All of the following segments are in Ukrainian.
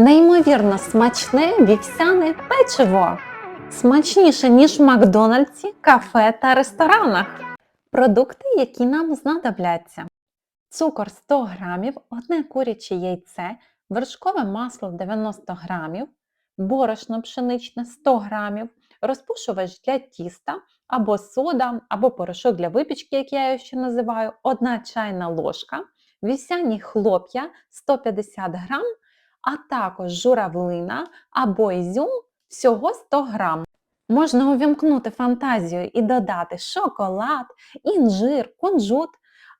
Неймовірно смачне вівсяне печиво. Смачніше, ніж в Макдональдсі, кафе та ресторанах. Продукти, які нам знадобляться. Цукор 100 грамів, одне куряче яйце, вершкове масло 90 грамів, борошно пшеничне 100 грамів, розпушувач для тіста, або сода, або порошок для випічки, як я його ще називаю, 1 чайна ложка, вівсяні хлоп'я 150 грам, а також журавлина або ізюм всього 100 грам. Можна увімкнути фантазію і додати шоколад, інжир, кунжут,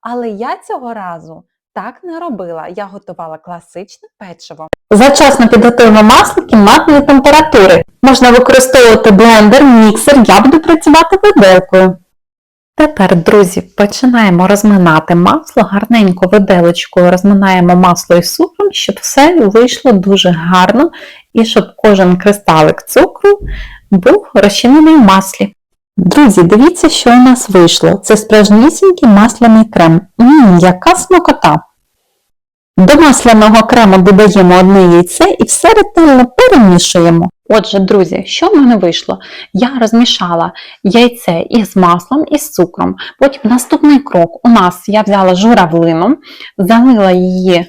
але я цього разу так не робила. Я готувала класичне печиво. Зачасно підготуємо масло кімнатної температури. Можна використовувати блендер, міксер, я буду працювати виделкою. Тепер, друзі, починаємо розминати масло, гарненько виделочкою розминаємо масло із цукром, щоб все вийшло дуже гарно і щоб кожен кристалик цукру був розчинений в маслі. Друзі, дивіться, що у нас вийшло. Це справжнісінький масляний крем. Ммм, яка смакота! До масляного крему додаємо одне яйце і все ретельно перемішуємо. Отже, друзі, що в мене вийшло? Я розмішала яйце із маслом і з цукром. Потім наступний крок у нас я взяла журавлину, залила її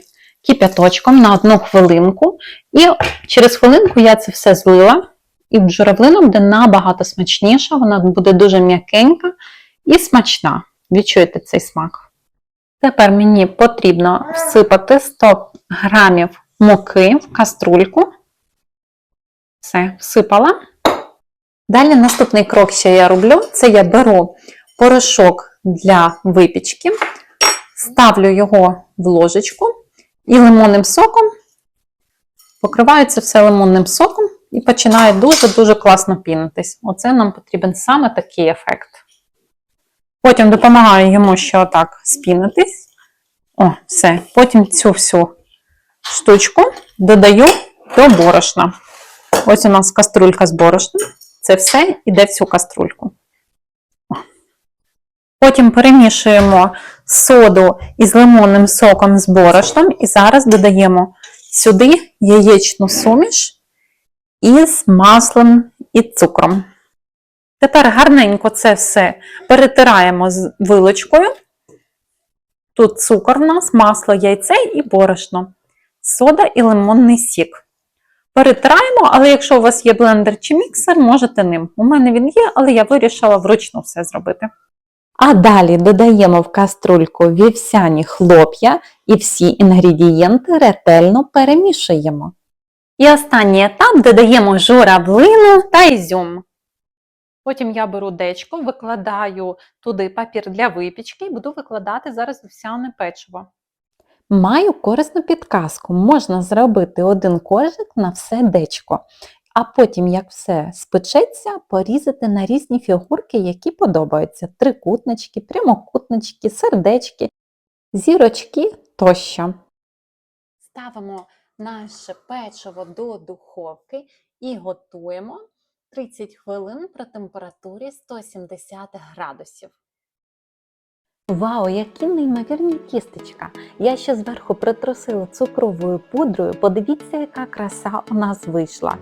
кип'яточком на одну хвилинку, і через хвилинку я це все злила. І журавлину буде набагато смачніша, вона буде дуже м'якенька і смачна. Відчуєте цей смак. Тепер мені потрібно всипати 100 грамів муки в каструльку. Все, всипала. Далі наступний крок, що я роблю, це я беру порошок для випічки, ставлю його в ложечку і лимонним соком, покриваю це все лимонним соком і починає дуже-дуже класно пінитись. Оце нам потрібен саме такий ефект. Потім допомагаю йому ще отак спінитись. О, все. Потім цю всю штучку додаю до борошна. Ось у нас каструлька з борошном. Це все йде в цю каструльку. Потім перемішуємо соду із лимонним соком з борошном. І зараз додаємо сюди яєчну суміш із маслом і цукром. Тепер гарненько це все перетираємо з вилочкою. Тут цукор в нас, масло, яйце і борошно, сода і лимонний сік. Перетираємо, але якщо у вас є блендер чи міксер, можете ним. У мене він є, але я вирішила вручну все зробити. А далі додаємо в каструльку вівсяні хлоп'я і всі інгредієнти ретельно перемішуємо. І останній етап додаємо журавлину та ізюм. Потім я беру дечко, викладаю туди папір для випічки і буду викладати зараз вівсяне печиво. Маю корисну підказку. Можна зробити один коржик на все дечко, а потім, як все спечеться, порізати на різні фігурки, які подобаються: трикутнички, прямокутнички, сердечки, зірочки тощо. Ставимо наше печиво до духовки і готуємо 30 хвилин при температурі 170 градусів. Вау, які неймовірні тістечка! Я ще зверху притрусила цукровою пудрою. Подивіться, яка краса у нас вийшла.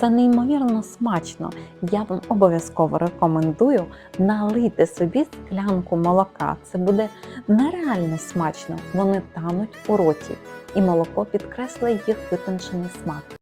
Це неймовірно смачно. Я вам обов'язково рекомендую налити собі склянку молока. Це буде нереально смачно. Вони тануть у роті, і молоко підкреслює їх витончений смак.